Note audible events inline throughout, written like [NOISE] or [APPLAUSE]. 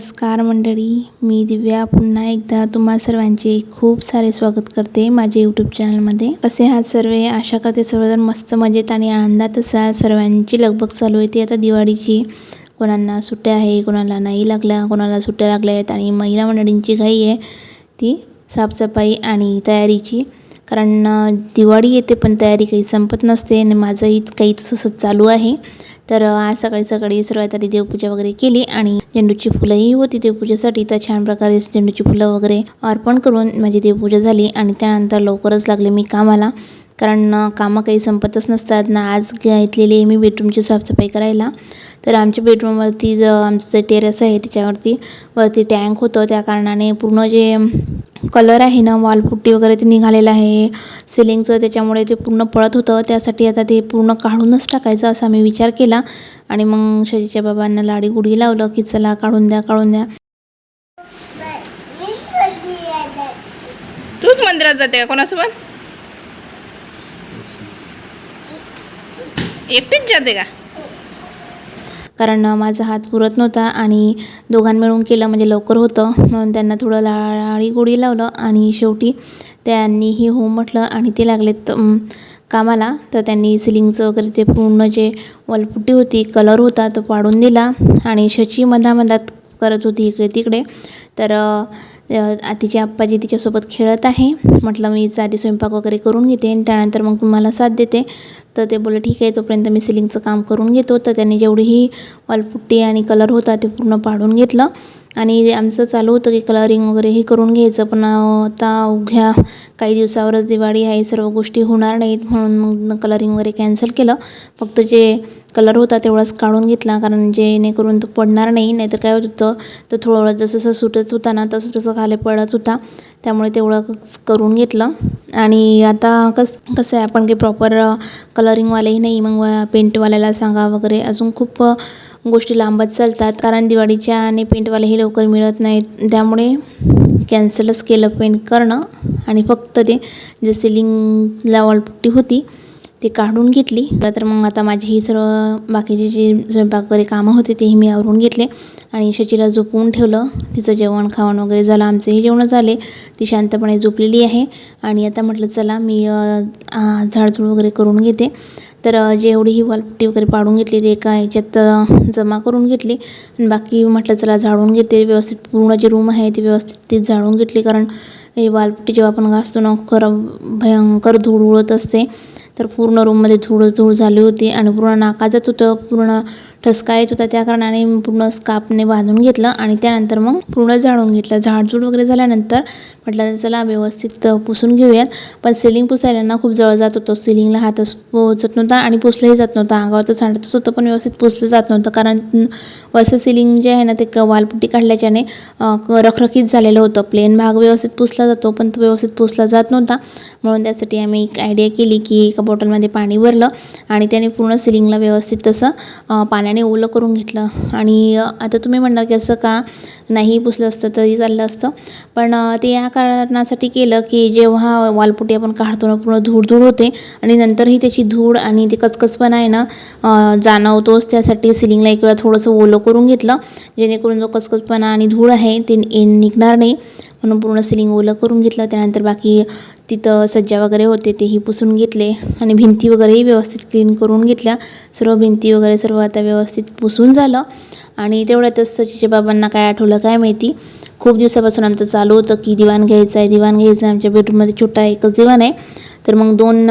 नमस्कार मंडळी मी दिव्या पुन्हा एकदा तुम्हा सर्वांचे खूप सारे स्वागत करते माझ्या यूट्यूब चॅनलमध्ये कसे आहात सर्व? आशा करते सर्वजण मस्त मजेत आणि आनंदात असाल. सर्वांची लगबग चालू आहे ती आता दिवाळीची. कोणाला सुट्ट्या आहे कोणाला नाही लागल्या कोणाला सुट्ट्या लागल्या आहेत आणि महिला मंडळींची घाई आहे ती साफसफाई आणि तयारीची. कारण दिवाळी येते पण तयारी काही संपत नसते आणि माझंही काही तसंच चालू आहे. तर आज सकाळी सकाळी सर्वात आधी देवपूजा वगैरे केली आणि झेंडूची फुलंही होती देवपूजेसाठी. तर छान प्रकारे झेंडूची फुलं वगैरे अर्पण करून माझी देवपूजा झाली आणि त्यानंतर लवकरच लागले मी कामाला. कारण कामं काही संपतच नसतात. ना आज घेतलेली आहे मी बेडरूमची साफसफाई करायला. तर आमच्या बेडरूमवरती जो आमचं जे टेरेस आहे त्याच्यावरती वरती टँक होतं. त्या कारणाने पूर्ण जे कलर आहे ना वॉलपुट्टी वगैरे ते निघालेलं आहे. सिलिंगचं त्याच्यामुळे ते पूर्ण पळत होतं त्यासाठी आता ते पूर्ण काढूनच टाकायचं असा मी विचार केला. आणि मग शजीच्या बाबांना लाडी गुडी लावलं की चला काढून द्या काढून द्या. तूच मंदिरात जाते का कोणासोबत? एकटीच जाते का? कारण माझा हात पुरत नव्हता आणि दोघां मिळून केलं म्हणजे लवकर होतं. म्हणून त्यांना थोडं लाळी गोडी लावलं आणि शेवटी त्यांनीही हो म्हटलं आणि ते लागलेत कामाला. तर त्यांनी सिलिंगचं वगैरे ते पूर्ण जे वॉलपुट्टी होती कलर होता तो पाडून दिला आणि शची मधामधात करत होती इकडे तिकडे. तर अ, तिचे आप्पाजी तिच्यासोबत खेळत आहे. म्हटलं मी आधी स्वयंपाक वगैरे करून घेते आणि त्यानंतर मग तुम्हाला साथ देते. तर ते बोलले ठीक आहे तोपर्यंत मी सिलिंगचं काम करून घेतो. तर त्यांनी जेवढीही वॉलपुट्टी आणि कलर होता ते पूर्ण पाडून घेतलं. आणि आमचं चालू होतं की कलरिंग वगैरे हे करून घ्यायचं पण आता अवघ्या काही दिवसावरच दिवाळी आहे सर्व गोष्टी होणार नाहीत म्हणून मग कलरिंग वगैरे कॅन्सल केलं. फक्त जे कलर होता तेवढाच काढून घेतला कारण जेणेकरून तो पडणार नाही नाहीतर काय होत होतं तर थोडं जसं जसं सुटत होता ना तसं तसं खाली पडत होता त्यामुळे तेवढं करून घेतलं. आणि आता कस कसं आहे आपण काही प्रॉपर कलरिंगवालेही नाही मग पेंटवाल्याला सांगा वगैरे अजून खूप गोष्टी लांबत चालतात. कारण दिवाळीच्या आणि पेंटवाल्याही लवकर मिळत नाहीत. त्यामुळे कॅन्सलच केलं पेंट करणं. आणि फक्त ते जे सिलिंगला वॉलपुट्टी होती ते काढून घेतली. तर मग आता माझी ही सर्व बाकीचे जे स्वयंपाक वगैरे कामं होते तेही मी आवरून घेतले. आणि शचीला झोपवून ठेवलं. तिचं जेवण खावण वगैरे झालं. आमचंही जेवण झाले. ती शांतपणे झोपलेली आहे. आणि आता म्हटलं चला मी झाडझूड वगैरे करून घेते. तर जेवढी ही वालपट्टी वगैरे पाडून घेतली ते एका ह्याच्यात जमा करून घेतली. आणि बाकी म्हटलं चला झाडून घेते व्यवस्थित पूर्ण जी रूम आहे ती व्यवस्थित ती झाडून घेतली. कारण ही वालपुट्टी जेव्हा आपण घासतो ना खरं भयंकर धूळ उडत असते. तर पूर्ण रूममध्ये धूळच धूळ झाली होती आणि पूर्ण नाका जात होतं पूर्ण ठसका येत होता त्या कारणाने मी पूर्ण स्कापने बांधून घेतलं आणि त्यानंतर मग पूर्ण झाडून घेतलं. झाडझूड वगैरे झाल्यानंतर म्हटलं चला व्यवस्थित पुसून घेऊयात. पण सिलिंग पुसायला ना खूप जवळ जात होतो. सिलिंगला हातच पोचत नव्हता आणि पुसलंही जात नव्हतं. अंगावर तर सांडतच होतं पण व्यवस्थित पुसलं जात नव्हतं. कारण वरचं सिलिंग जे आहे ना ते क वालपुट्टी काढल्याच्याने रखरखीत झालेलं होतं. प्लेन भाग व्यवस्थित पुसला जातो पण तो व्यवस्थित पुसला जात नव्हता. म्हणून त्यासाठी आम्ही एक आयडिया केली की एका बॉटलमध्ये पाणी भरलं आणि त्याने पूर्ण सिलिंगला व्यवस्थित तसं पाण्या पाण्याने ओलं करून घेतलं. आणि आता तुम्ही म्हणणार की असं का नाही पुसलं असतं तरी चाललं असतं. पण ते या कारणासाठी केलं की जेव्हा वालपुटी आपण काढतो ना पूर्ण धूळ धूळ होते. आणि नंतरही त्याची धूळ आणि ते कचकचपणा आहे ना जाणवतोच. त्यासाठी सिलिंगला एक वेळा थोडंसं ओलं करून घेतलं. जेणेकरून जो कचकचपणा आणि धूळ आहे ते निघणार नाही. म्हणून पूर्ण सिलिंग ओलं करून घेतलं. त्यानंतर बाकी तिथं सज्जा वगैरे होते तेही पुसून घेतले आणि भिंती वगैरेही व्यवस्थित क्लीन करून घेतल्या. सर्व भिंती वगैरे सर्व आता व्यवस्थित पुसून झालं. आणि तेवढ्यातच सचिच्या बाबांना काय आठवलं काय माहिती? खूप दिवसापासून आमचं चालू होतं की दिवाण घ्यायचं आहे दिवाण घ्यायचं आहे. आमच्या बेडरूममध्ये छोटा एकच दिवाण आहे. तर मग दोन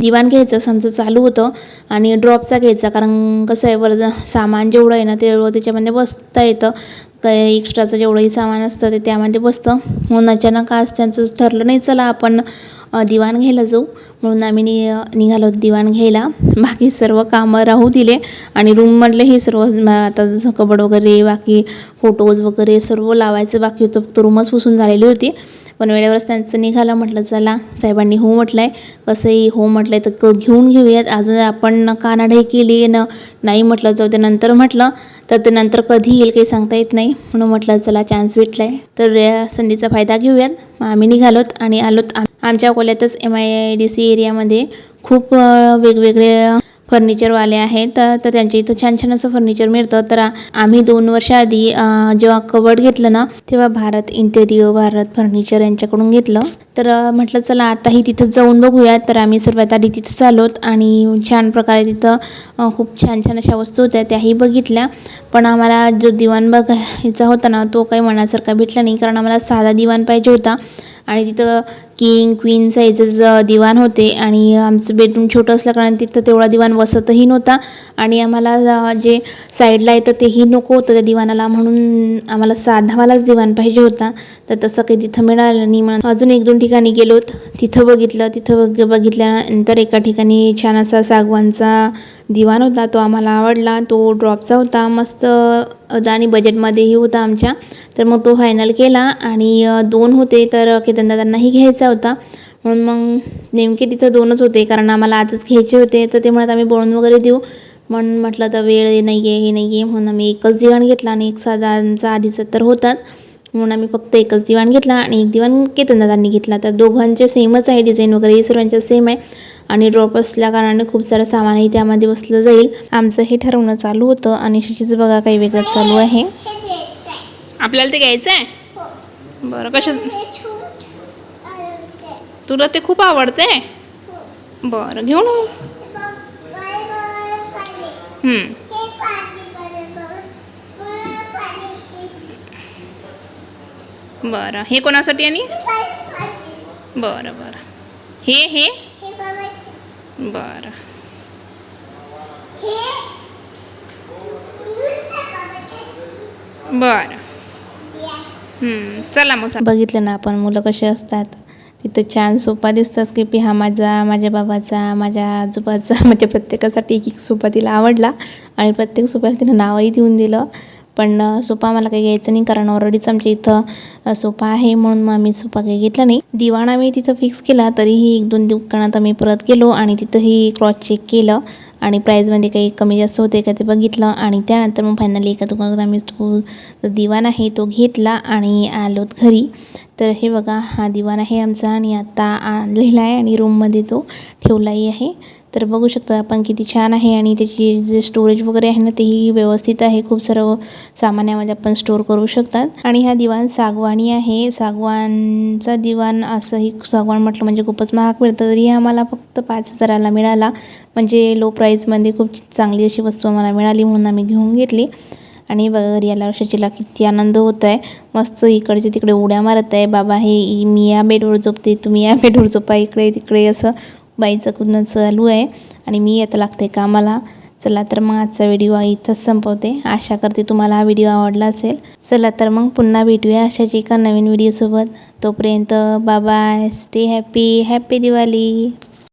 दिवाण घ्यायचं असं आमचं चालू होतं. आणि ड्रॉपचा घ्यायचा कारण कसं आहे वर सामान जेवढं आहे ना तेवढं त्याच्यामध्ये बसता येतं. काही एक्स्ट्राचं जेवढंही सामान असतं ते त्यामध्ये बसतं. म्हणून अचानक आज त्यांचं ठरलं नाही चला आपण दिवाण घ्यायला जाऊ. म्हणून आम्ही नि निघालो दिवाण घ्यायला. बाकी सर्व कामं राहू दिले. आणि रूममधलं हे सर्व आता जसं कबड वगैरे बाकी फोटोज वगैरे सर्व लावायचं. बाकी होतं तर रूमच पुसून झालेली होती. पण वेळेवरच त्यांचं निघालं. म्हटलं चला साहेबांनी हो म्हटलं आहे कसंही हो म्हटलं आहे तर क घेऊन घेऊयात. अजून आपण कानाडाही केली न नाही म्हटलं जाऊ ते नंतर म्हटलं. तर ते नंतर कधी येईल काही सांगता येत नाही. म्हणून म्हटलं चला चान्स भेटला आहे तर या संधीचा फायदा घेऊयात. मग आम्ही निघालोत आणि आलोत आमच्या अकोल्यातच एम आय डी सी एरियामध्ये खूप वेगवेगळे फर्निचरवाले आहेत. तर तर त्यांच्या इथं छान छान असं फर्निचर मिळतं. तर आम्ही दोन वर्षाआधी जेव्हा कबड घेतलं ना तेव्हा भारत इंटेरियो भारत फर्निचर यांच्याकडून घेतलं. तर म्हटलं चला आताही तिथं जाऊन बघूयात. तर आम्ही सर्वात आधी तिथं चालोत आणि छान प्रकारे तिथं खूप छान छान अशा वस्तू होत्या त्याही बघितल्या. पण आम्हाला जो दिवाण बघायचा होता ना तो काही मनासारखा भेटला नाही. कारण आम्हाला साधा दिवाण पाहिजे होता आणि तिथं किंग क्वीन साईजच दिवाण होते आणि आमचं बेडरूम छोटं असल्याकारणे तिथं तेवढा दिवाण वसतही नव्हता. आणि आम्हाला जे साईडला येतं तेही नको होतं त्या दिवाणाला. म्हणून आम्हाला साधावालाच दिवाण पाहिजे होता. तर तसं काही तिथं मिळालं नाही. म्हणून अजून एक दोन ठिकाणी गेलोत. तिथं बघितलं. तिथं बघ बघितल्यानंतर एका ठिकाणी छान असा सागवानचा दिवाण होता. तो आम्हाला आवडला. तो ड्रॉपचा होता. मस्त आणि बजेटमध्येही होता आमच्या. तर मग तो फायनल केला. आणि दोन होते. तर केतनदादांनाही घ्यायचा. होता. म्हणून मग नेमके तिथं दोनच होते. कारण आम्हाला आजच घ्यायचे होते. तर ते म्हणत आम्ही बनवून वगैरे देऊ. म्हणून म्हटलं तर वेळ नाही आहे हे नाही आहे म्हणून आम्ही एकच दिवाण घेतला आणि एक साधाचा आधीचा तर होताच. म्हणून आम्ही फक्त एकच दिवाण घेतला आणि एक दिवाण केतनदादांनी घेतला. तर दोघांचे सेमच आहे डिझाईन वगैरे सर्वांच्या सेम आहे. आणि ड्रॉप असल्या कारणाने खूप सारं सामानही त्यामध्ये बसलं जाईल. आमचं हे ठरवणं चालू होतं. आणि शिशीचं बघा काही वेगळंच चालू आहे. आपल्याला ते घ्यायचं आहे बरं कशा तुला ते खूप आवडते बरं घेऊ ना बरं हे कोणासाठी आणि? बरं बरं. हे हे? बरं. बरं. चला मग. बघितलं ना आपण मुलं कसे असतात. तिथं छान सोपा दिसतात की पी हा माझा माझ्या बाबाचा माझ्या आजोबाचा. [LAUGHS] म्हणजे प्रत्येकासाठी एक एक सोपा तिला आवडला आणि प्रत्येक सोप्याला तिनं नावही देऊन दिलं. पण सोपा सोफा मला काही घ्यायचं नाही कारण ऑलरेडीच आमच्या इथं सोपा सोफा आहे म्हणून मग आम्ही सोफा काही घेतला नाही. दिवाण आम्ही तिथं फिक्स केला तरीही एक दोन दुकानात आम्ही परत गेलो आणि तिथंही क्रॉस चेक केलं आणि प्राईजमध्ये काही कमी जास्त होते का ते बघितलं आणि त्यानंतर मग फायनली एका दुकानात आम्ही तो जो दिवाण आहे तो घेतला आणि आलोत घरी. तर हे बघा हा दिवाण आहे आमचा आणि आता आणलेला आहे आणि रूममध्ये तो ठेवलाही आहे. तर बघू शकता आपण किती छान आहे आणि त्याची जे स्टोरेज वगैरे आहे ना तेही व्यवस्थित आहे. खूप सर्व सामान्यामध्ये आपण स्टोअर करू शकतात. आणि हा दिवाण सागवानी आहे. सागवानचा दिवाण असंही सागवान म्हटलं म्हणजे खूपच महाग मिळतं. तरी आम्हाला फक्त पाच हजाराला मिळाला. म्हणजे लो प्राईजमध्ये खूप चांगली अशी वस्तू आम्हाला मिळाली म्हणून आम्ही घेऊन घेतली. आणि बघा घरी आल्यावर किती आनंद होत आहे मस्त इकडचे तिकडे उड्या मारत आहे. बाबा हे मी या बेडवर झोपते तुम्ही या बेडवर झोपा. इकडे तिकडे असं बाईचं कुठं चालू आहे. आणि मी आता लागते कामाला. चला तर मग आजचा व्हिडिओ इथंच संपवते. आशा करते तुम्हाला हा व्हिडिओ आवडला असेल. चला तर मग पुन्हा भेटूया अशाच एका नवीन व्हिडिओसोबत. तोपर्यंत bye stay happy happy Diwali.